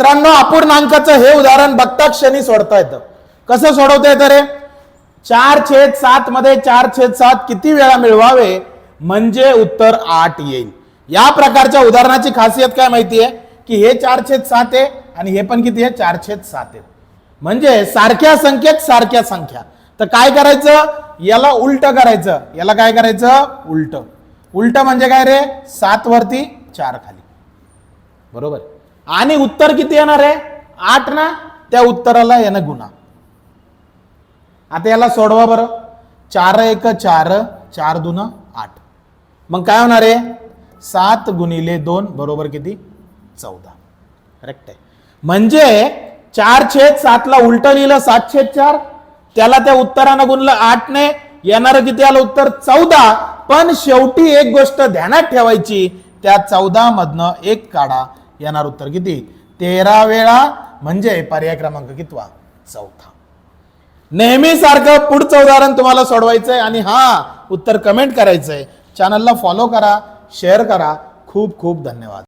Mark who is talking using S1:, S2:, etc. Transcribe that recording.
S1: मित्रांनो अपूर्णांकाचं हे उदाहरण बघता क्षणी सोडता येतं. कसं सोडवता येतं रे? चार छेद सात मध्ये चार छेद सात किती वेळा मिळवावे? म्हणजे उत्तर आठ येईल. या प्रकारच्या उदाहरणाची खासियत काय माहितीये? की हे चार छेद सात आहे आणि हे पण किती आहे? चार छेद सात आहे. म्हणजे सारख्या संख्येत सारख्या संख्या. तर काय करायचं? याला उलट करायचं. याला काय करायचं? उलट. उलट म्हणजे काय रे? सात वरती चार खाली. बरोबर? आणि उत्तर किती येणार आहे? आठ ना? त्या उत्तराला येणं गुन्हा. आता याला सोडवा बरं. चार एक चार चार दुन आठ. मग काय होणार आहे? सात गुणिले दोन बरोबर किती? चौदा. करेक्ट आहे. म्हणजे चार छेद सातला उलट लिहिलं सात छेद चार. त्याला त्या उत्तरानं गुणलं आठने येणारं किती आलं उत्तर? चौदा. पण शेवटी एक गोष्ट ध्यानात ठेवायची. त्या चौदा मधनं एक काढा. येणार उत्तर किती? तेरा वेळा म्हणजे पर्याय क्रमांक कितवा? चौथा. नेहमी सारखं पुढचं उदाहरण तुम्हाला सोडवायचंय आणि हा उत्तर कमेंट करायचंय. चॅनलला फॉलो करा शेअर करा. खूप खूप धन्यवाद.